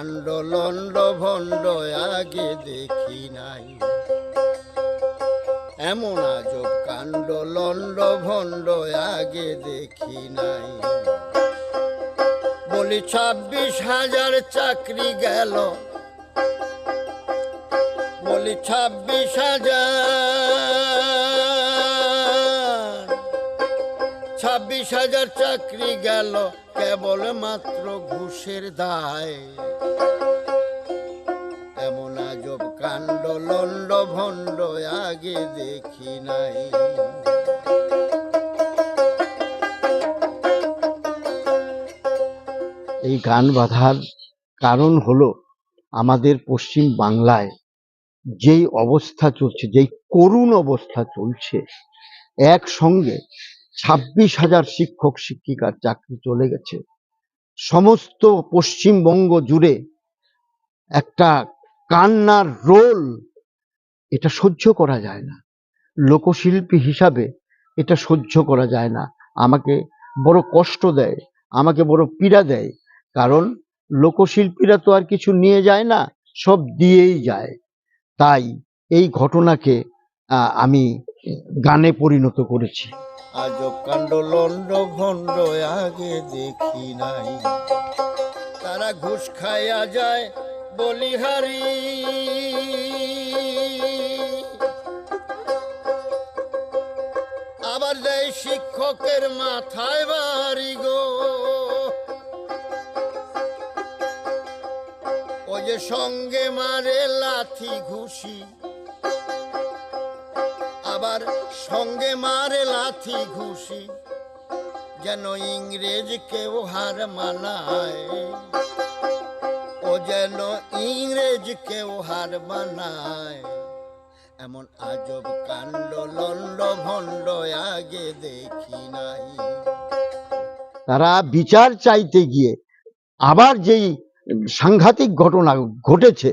কাণ্ড লন্ড ভণ্ড আগে দেখি নাই। এমন আজব কাণ্ড লন্ড ভণ্ড আগে দেখি নাই। বলি ছাব্বিশ হাজার চাকরি গেল। বলি ছাব্বিশ হাজার ছাব্বিশ হাজার চাকরি গেল কেবল মাত্র ঘুষের দায়। এমন আজব কাণ্ড লন্ড ভণ্ড, আগে দেখি নাই। এই গান বাঁধার কারণ হলো আমাদের পশ্চিম বাংলায় যেই অবস্থা চলছে, যেই করুণ অবস্থা চলছে, একসঙ্গে ছাব্বিশ হাজার শিক্ষক, শিক্ষিকার চাকরি চলে গেছে। সমস্ত পশ্চিমবঙ্গ জুড়ে একটা কান্নার রোল এটা সহ্য করা যায় না। লোকশিল্পী হিসাবে এটা সহ্য করা যায় না। আমাকে বড় কষ্ট দেয়, আমাকে বড় পীড়া দেয়। কারণ লোকশিল্পীরা তো আর কিছু নিয়ে যায় না, সব দিয়েই যায়। তাই এই ঘটনাকে আমি গানে পরিণত করেছি। আজব কাণ্ড লন্ড ভণ্ড আগে দেখি নাই। তারা ঘুষ খাইয়া যায় বলিহারি। আবার দেয় শিক্ষকের মাথায় বাড়ি গো। ও যে সঙ্গে মারে লাথি ঘুষি আবার সঙ্গে মারে লাথি ঘুষি, যেন ইংরেজ কেউ হার মানায়। ও যেন ইংরেজ কেউ হার মানায়। এমন আজব কাণ্ড লন্ড ভণ্ড আগে দেখি নাই। তারা বিচার চাইতে গিয়ে আবার যেই সাংঘাতিক ঘটনা ঘটেছে,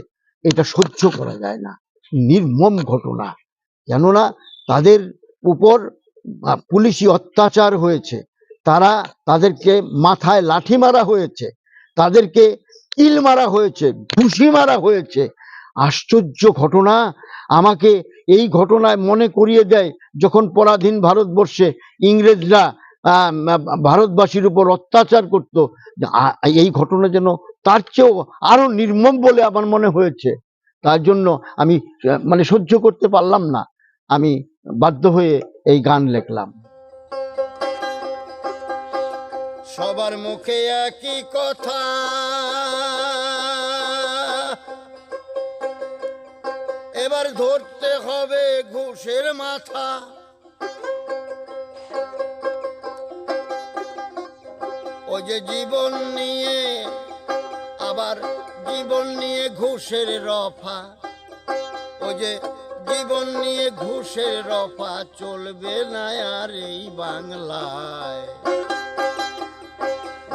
এটা সহ্য করা যায় না। নির্মম ঘটনা। কেননা তাদের উপর পুলিশি অত্যাচার হয়েছে। তারা তাদেরকে মাথায় লাঠি মারা হয়েছে। তাদেরকে কিল মারা হয়েছে, ঘুষি মারা হয়েছে। আশ্চর্য ঘটনা। আমাকে এই ঘটনায় মনে করিয়ে দেয় যখন পরাধীন ভারতবর্ষে ইংরেজরা ভারতবাসীর উপর অত্যাচার করত। এই ঘটনা যেন তার চেয়েও আরও নির্মম বলে আমার মনে হয়েছে। তার জন্য আমি মানে সহ্য করতে পারলাম না। আমি বাধ্য হয়ে এই গান লিখলাম। সবার মুখে একই কথা। এবার ধরতে হবে ঘুষের মাথা। ও যে জীবন নিয়ে, আবার জীবন নিয়ে ঘুষের রফা। ও যে জীবন নিয়ে ঘুষের রফা চলবে না আর এই বাংলায়।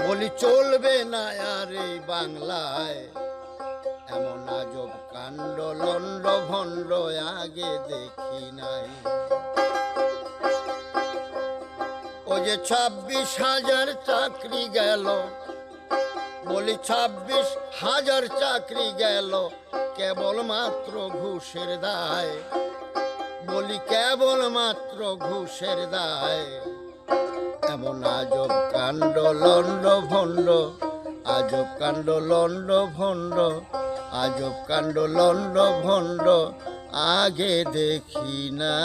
বলি চলবে না আর এই বাংলায়। এমন আজব কাণ্ড, লন্ড ভণ্ড আগে দেখি নাই। ও যে ছাব্বিশ হাজার চাকরি গেল বলি ছাব্বিশ হাজার চাকরি গেল কেবল মাত্র ঘুষের দায়। বলি কেবল মাত্র ঘুষের দায়। এমন আজব কাণ্ড লন্ড ভণ্ড, আজব কাণ্ড লন্ড ভণ্ড, আজব কাণ্ড লন্ড ভণ্ড, আগে দেখি না।